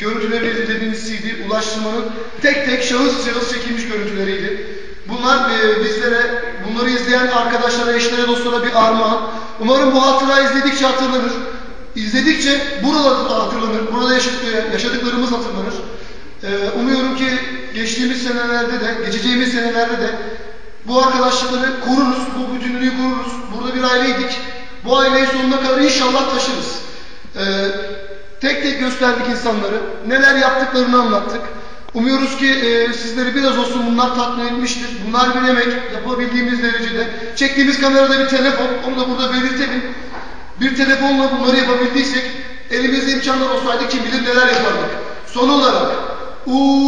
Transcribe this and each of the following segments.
e, görüntülerini izlediğiniz CD ulaştırmanın tek tek şahıs şahıs çekilmiş görüntüleriydi. Bunlar e, bizlere, bunları izleyen arkadaşlara, eşlere, dostlara bir armağan. Umarım bu hatıra izledikçe hatırlanır. İzledikçe buralar hatırlanır, burada yaşadık- yaşadıklarımız hatırlanır. E, umuyorum ki geçtiğimiz senelerde de, geçeceğimiz senelerde de bu arkadaşlıkları koruruz, bu bütünlüğü koruruz. Burada bir aileydik. Bu aileyi sonuna kadar inşallah taşırız. Ee, tek tek gösterdik insanları. Neler yaptıklarını anlattık. Umuyoruz ki e, sizleri biraz olsun bunlar tatmin etmiştir. Bunlar bir emek yapabildiğimiz derecede. Çektiğimiz kamerada bir telefon, onu da burada belirtelim. Bir telefonla bunları yapabildiysek, elimizde imkanlar olsaydı kim bilir neler yapardık. Son olarak, ulaştırma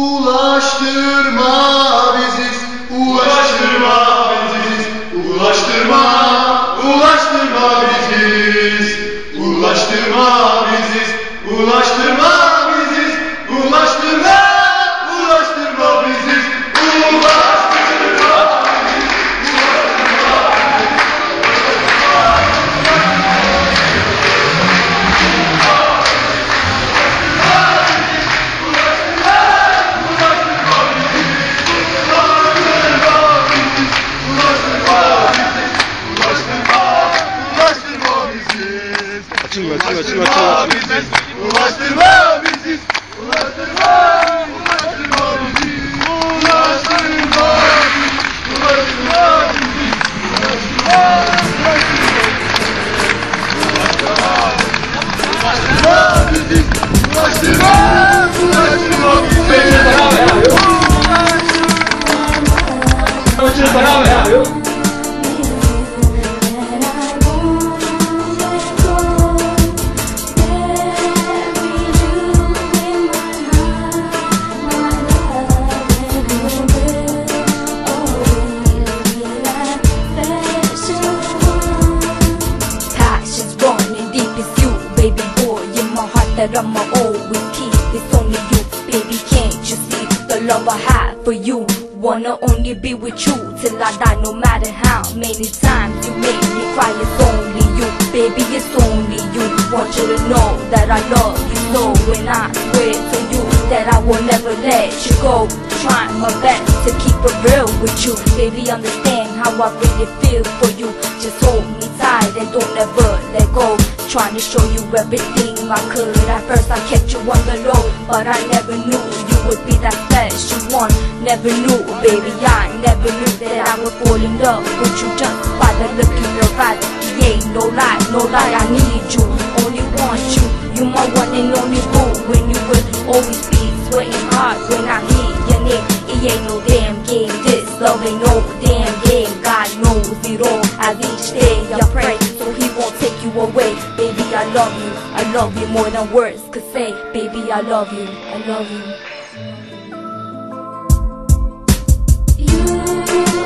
ulaştırma my heart that I'ma always keep. It's only you, baby. Can't you see the love I have for you? Wanna only be with you till I die, no matter how many times you make me cry. It's only you, baby. It's only you. Want you to know that I love you so, and I swear to you that I will never let you go. Trying my best to keep it real with you, baby. Understand how I really feel for you. Just hold me tight and don't ever let go. Trying to show you everything I could. At first I kept you on the low, but I never knew you would be that special one. Never knew, baby, I never knew that I would fall in love with you just by the look in your eyes. Ain't no lie, no lie, I need you, love you, I love you more than words could say. Baby, I love you, I love you. Hatırlarım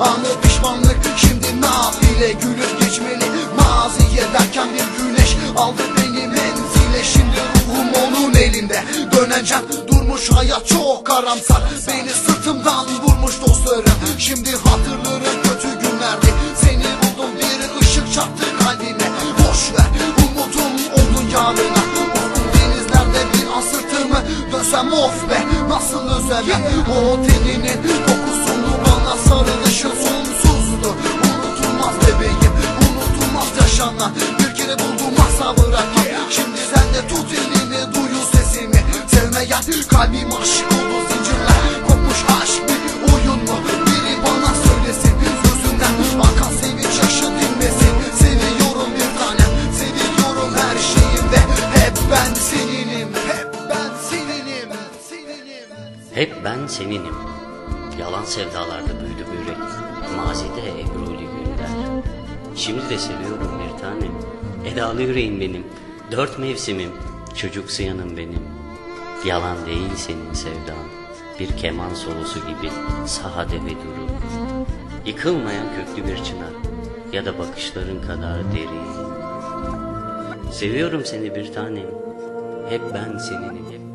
Anı pişmanlık. Şimdi nafile Gülüp geçmeli. Maziye derken bir güneş Aldı beni menzile. Şimdi ruhum onun elinde. Döneceğim durmuş hayat çok karamsar. Beni sırtımdan vurmuş dostlarım. Şimdi hatırlarım kötü günlerdi. Seni buldum bir ışık çarptı kalbime. Boş ver umudum oldun yarına Uzun denizlerde bir an sırtımı dönsem. Of be Nasıl özlemem? O teninin kokusunu bana sarılışın yaşanan Bir kere buldum asla bırakmam Şimdi sen de tut elini duyun sesimi. Sevmeyen kalbim aşık oldu zincirler. Kopmuş aşk bir oyun mu? Biri bana söylesin Gözünden akan sevinç yaşı dinmesin Seviyorum bir tanem seviyorum her şeyimde Hep ben seninim hep ben seninim Hep ben seninim. Yalan sevdalarda büyüdü bu yürek. Mazide. Şimdi de seviyorum bir tanem. Edalı yüreğim benim. Dört mevsimim. Çocuk yanım benim. Yalan değil senin sevdan Bir keman solosu gibi sahade ve duru Yıkılmayan köklü bir çınar Ya da bakışların kadar derin Seviyorum seni bir tanem Hep ben seninim hep